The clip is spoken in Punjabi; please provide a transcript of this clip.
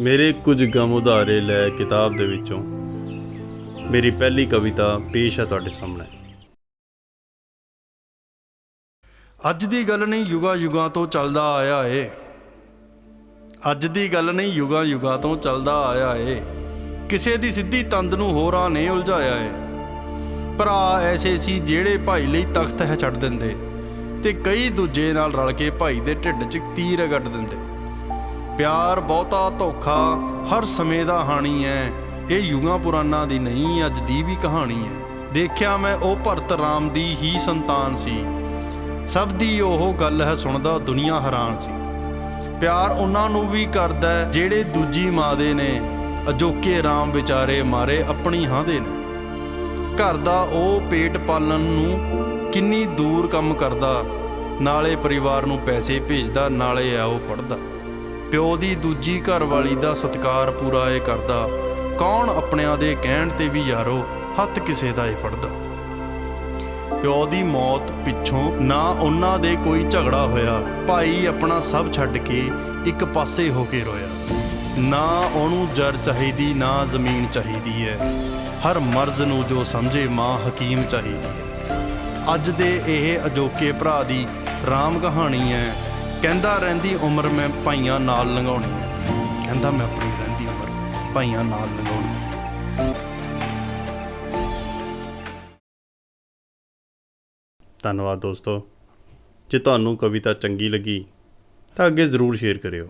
ਮੇਰੇ ਕੁਝ ਗਮ ਉਧਾਰੇ ਲੈ ਕਿਤਾਬ ਦੇ ਵਿੱਚੋਂ ਮੇਰੀ ਪਹਿਲੀ ਕਵਿਤਾ ਪੇਸ਼ ਹੈ ਤੁਹਾਡੇ ਸਾਹਮਣੇ। ਅੱਜ ਦੀ ਗੱਲ ਨਹੀਂ ਯੁਗਾ ਯੁਗਾਂ ਤੋਂ ਚੱਲਦਾ ਆਇਆ ਏ। ਅੱਜ ਦੀ ਗੱਲ ਨਹੀਂ ਯੁਗਾ ਯੁਗਾਂ ਤੋਂ ਚੱਲਦਾ ਆਇਆ ਏ। ਕਿਸੇ ਦੀ ਸਿੱਧੀ ਤੰਦ ਨੂੰ ਹੋਰਾਂ ਨੇ ਉਲਝਾਇਆ ਏ। ਭਰਾ ਐਸੇ ਸੀ ਜਿਹੜੇ ਭਾਈ ਲਈ ਤਖਤ ਹੈ ਛੱਡ ਦਿੰਦੇ ਤੇ ਕਈ ਦੂਜੇ ਨਾਲ ਰਲ ਕੇ ਭਾਈ ਦੇ ਢਿੱਡ 'ਚ ਤੀਰ ਗੱਡ ਦਿੰਦੇ। ਪਿਆਰ ਬਹੁਤਾ ਧੋਖਾ ਹਰ ਸਮੇਂ ਦਾ ਹਾਣੀ ਹੈ ਇਹ ਯੁਗਾਂ ਪੁਰਾਣਾ ਦੀ ਨਹੀਂ, ਅੱਜ ਦੀ ਵੀ ਕਹਾਣੀ ਹੈ ਦੇਖਿਆ ਮੈਂ ਉਹ ਭਰਤ ਰਾਮ ਦੀ ਹੀ ਸੰਤਾਨ ਸੀ। ਸਭ ਦੀ ਉਹ ਗੱਲ ਹੈ ਸੁਣਦਾ ਦੁਨੀਆ ਹੈਰਾਨ ਸੀ। ਪਿਆਰ ਉਹਨਾਂ ਨੂੰ ਵੀ ਕਰਦਾ ਜਿਹੜੇ ਦੂਜੀ ਮਾਂ ਦੇ ਨੇ। ਅਜੋਕੇ ਰਾਮ ਵਿਚਾਰੇ ਮਾਰੇ ਆਪਣੀ ਹਾਂ ਦੇ ਨੇ। ਘਰ ਦਾ ਉਹ ਪੇਟ ਪਾਲਣ ਨੂੰ ਕਿੰਨੀ ਦੂਰ ਕੰਮ ਕਰਦਾ। ਨਾਲੇ ਪਰਿਵਾਰ ਨੂੰ ਪੈਸੇ ਭੇਜਦਾ, ਨਾਲੇ ਆ ਉਹ ਪੜਦਾ ਪਿਓ ਦੀ ਦੂਜੀ ਘਰ ਵਾਲੀ ਦਾ ਸਤਿਕਾਰ ਪੂਰਾ ਏ ਕਰਦਾ, ਕੌਣ ਆਪਣਿਆਂ ਦੇ ਕਹਿਣ ਤੇ ਵੀ ਯਾਰੋ ਹੱਥ ਕਿਸੇ ਦਾ ਏ ਫੜਦਾ। ਪਿਓ ਦੀ ਮੌਤ ਪਿੱਛੋਂ ਨਾ ਉਹਨਾਂ ਦੇ ਕੋਈ ਝਗੜਾ ਹੋਇਆ, ਭਾਈ ਆਪਣਾ ਸਭ ਛੱਡ ਕੇ ਇੱਕ ਪਾਸੇ ਹੋ ਕੇ ਰੋਇਆ। ਨਾ ਉਹਨੂੰ ਜਰ ਚਾਹੀਦੀ, ਨਾ ਜ਼ਮੀਨ ਚਾਹੀਦੀ ਹੈ ਹਰ ਮਰਜ਼ ਨੂੰ ਜੋ ਸਮਝੇ ਮਾਂ ਹਕੀਮ ਚਾਹੀਦੀ ਹੈ ਅੱਜ ਦੇ ਇਹ ਅਜੋਕੇ ਭਰਾ ਦੀ ਰਾਮ ਕਹਾਣੀ ਹੈ ਕਹਿੰਦਾ, ਰਹਿੰਦੀ ਉਮਰ ਮੈਂ ਭਾਈਆਂ ਨਾਲ ਲੰਘਾਉਣੀ ਹੈ ਕਹਿੰਦਾ, ਮੈਂ ਆਪਣੀ ਰਹਿੰਦੀ ਉਮਰ ਭਾਈਆਂ ਨਾਲ ਲੰਘਾਉਣੀ ਹੈ ਧੰਨਵਾਦ ਦੋਸਤੋ। ਜੇ ਤੁਹਾਨੂੰ ਕਵਿਤਾ ਚੰਗੀ ਲੱਗੀ, ਤਾਂ ਅੱਗੇ ਜ਼ਰੂਰ ਸ਼ੇਅਰ ਕਰਿਓ।